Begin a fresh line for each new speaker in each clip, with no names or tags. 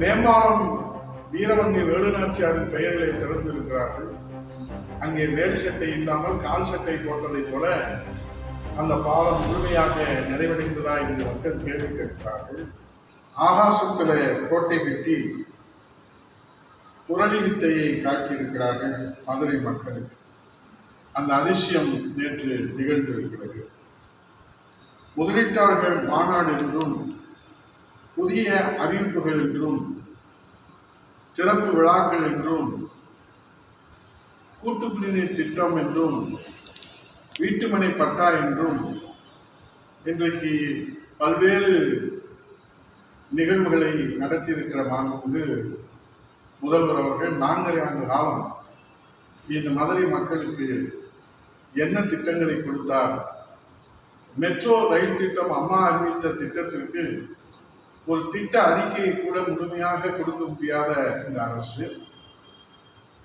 மேம்பாலம் வீரவங்கை வேலுநாச்சியாரின் பெயர்களை திறந்திருக்கிறார்கள். அங்கே மேல் சட்டை இல்லாமல் கால் சட்டை போட்டதைப் போல அந்த பாலம் முழுமையாக நிறைவடைந்ததா என்று மக்கள் கேள்வி கேட்கிறார்கள். ஆகாசத்தில் கோட்டை கட்டி புரளி வித்தையை காட்டியிருக்கிறார்கள் மதுரை மக்களுக்கு. அந்த அதிசயம் நேற்று நிகழ்ந்திருக்கிறது. முதலீட்டாளர்கள் மாநாடு என்றும் புதிய அறிவிப்புகள் என்றும் சிறப்பு விழாக்கள் என்றும் கூட்டு குடிநீர் திட்டம் என்றும் வீட்டுமனை பட்டா என்றும் இன்றைக்கு பல்வேறு நிகழ்வுகளை நடத்தியிருக்கிற மாண்புமிகு முதல்வர் அவர்கள் நான்கரை ஆண்டு காலம் இந்த மதுரை மக்களுக்கு என்ன திட்டங்களை கொடுத்தார் மெட்ரோ ரயில் திட்டம் அம்மா அறிவித்த திட்டத்திற்கு ஒரு திட்ட அறிக்கையை கூட முழுமையாக கொடுக்க முடியாத இந்த அரசு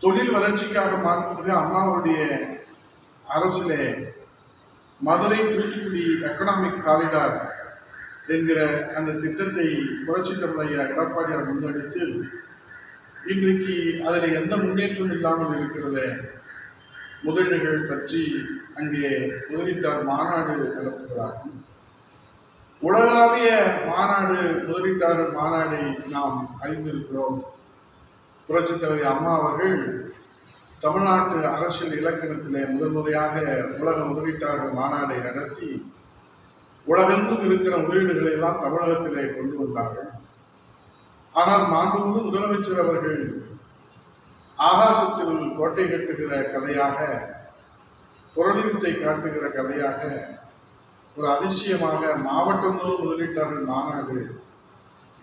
தொழில் வளர்ச்சிக்காக பார்க்கும்போது அம்மாவுடைய அரசிலே மதுரை தூத்துக்குடி எக்கனாமிக் காரிடார் என்கிற அந்த திட்டத்தை புரட்சித் தலைவர் எடப்பாடியார் முன்னெடுத்து இன்றைக்கு அதில் எந்த முன்னேற்றம் இல்லாமல் இருக்கிறது முதலீடுகள் பற்றி அங்கே முதலீட்டார் மாநாடு நடத்துகிறார்கள் உலகளாவிய மாநாடு முதலீட்டாளர் மாநாடை நாம் அறிந்திருக்கிறோம். புரட்சித் தலைவி அம்மா அவர்கள் தமிழ்நாட்டு அரசியல் இலக்கணத்திலே முதல் முறையாக உலக முதலீட்டாளர் மாநாடை நடத்தி உலகெங்கும் இருக்கிற முதலீடுகளை எல்லாம் தமிழகத்திலே கொண்டு வந்தார்கள். ஆனால் மாண்புமிகு முதலமைச்சர் அவர்கள் ஆகாசத்தில் கோட்டை கட்டுகிற கதையாக புரளிவித்தை காட்டுகிற கதையாக ஒரு அதிசயமாக மாவட்டந்தோறும் முதலீட்டாளர் மாநாடு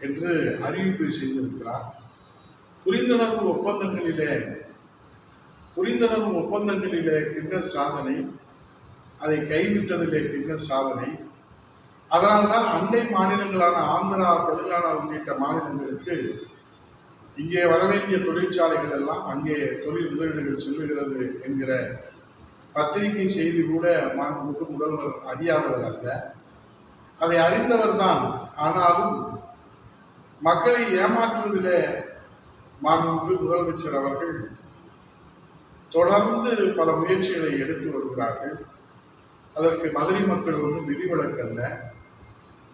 என்று அறிவிப்பை செய்திருக்கிறார். புரிந்துணர்வு ஒப்பந்தங்களிலே புரிந்துணர்வு ஒப்பந்தங்களிலே கிண்ண சாதனை அதை கைவிட்டதிலே கிண்ண சாதனை. அதனால்தான் அண்டை மாநிலங்களான ஆந்திரா தெலுங்கானா உள்ளிட்ட மாநிலங்களுக்கு இங்கே வரவேண்டிய தொழிற்சாலைகள் எல்லாம் அங்கே தொழில் முதலீடுகள் செல்லுகிறது என்கிற பத்திரிகை செய்தி கூட மாண்புமிகு முதல்வர் அறியாதவர் அல்ல. அதை அறிந்தவர் தான். ஆனாலும் மக்களை ஏமாற்றுவதிலே மாண்புமிகு முதலமைச்சர் அவர்கள் தொடர்ந்து பல முயற்சிகளை எடுத்து வருகிறார்கள். அதற்கு மதுரை மக்கள் ஒன்றும் விதிவிலக்கல்ல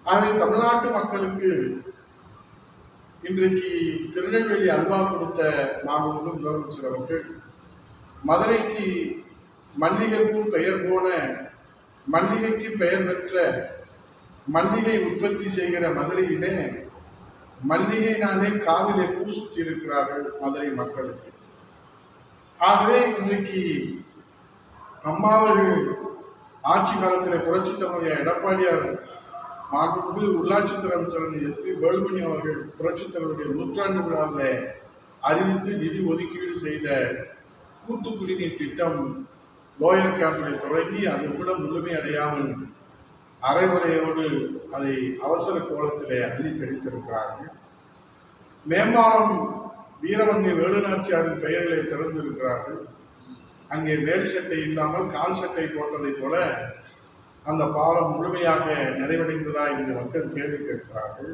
ஆகவே தமிழ்நாட்டு மக்களுக்கு இன்றைக்கு திருநெல்வேலி அல்வா கொடுத்த மாண்புமிகு முதலமைச்சர் அவர்கள் மதுரைக்கு மல்லிகைப்பூ பெயர் போன மல்லிகைக்கு பெயர் பெற்ற மல்லிகை உற்பத்தி செய்கிற மதுரையிலே மல்லிகைனாலே காதிலே பூ சுற்றி இருக்கிறார்கள் மதுரை மக்களுக்கு. ஆகவே இன்றைக்கு அம்மாவர்கள் ஆட்சி காலத்தில் புரட்சி தலைவர் எடப்பாடியார் மாண்புமிகு உள்ளாட்சித்துறை அமைச்சர் எஸ் பி வேலுமணி அவர்கள் புரட்சித் தலைவருடைய நூற்றாண்டு விழாவில் அறிவித்து நிதி ஒதுக்கீடு செய்த கூட்டு குடிநீர் திட்டம் லோயர் கேம்பில் தொடங்கி அது கூட முழுமையடையாமல் அரைகுறையோடு அதை அவசர கோலத்திலே அள்ளி தெளித்திருக்கிறார்கள். மேம்பாலம் வீரவங்கை வேலுநாச்சியாரின் பெயர்களை திறந்திருக்கிறார்கள். அங்கே மேல் சட்டை இல்லாமல் கால் சட்டை போட்டதைப் போல அந்த பாலம் முழுமையாக நிறைவடைந்ததா என்று மக்கள் கேள்வி கேட்கிறார்கள்.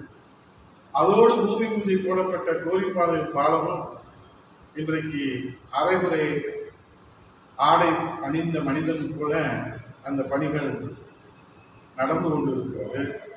அதோடு பூமி பூஜை போடப்பட்ட கோரிப்பாதை பாலமும் இன்றைக்கு அரைகுறை ஆடை அணிந்த மனிதன் போல அந்த பணிகள் நடந்து கொண்டிருக்கிறது.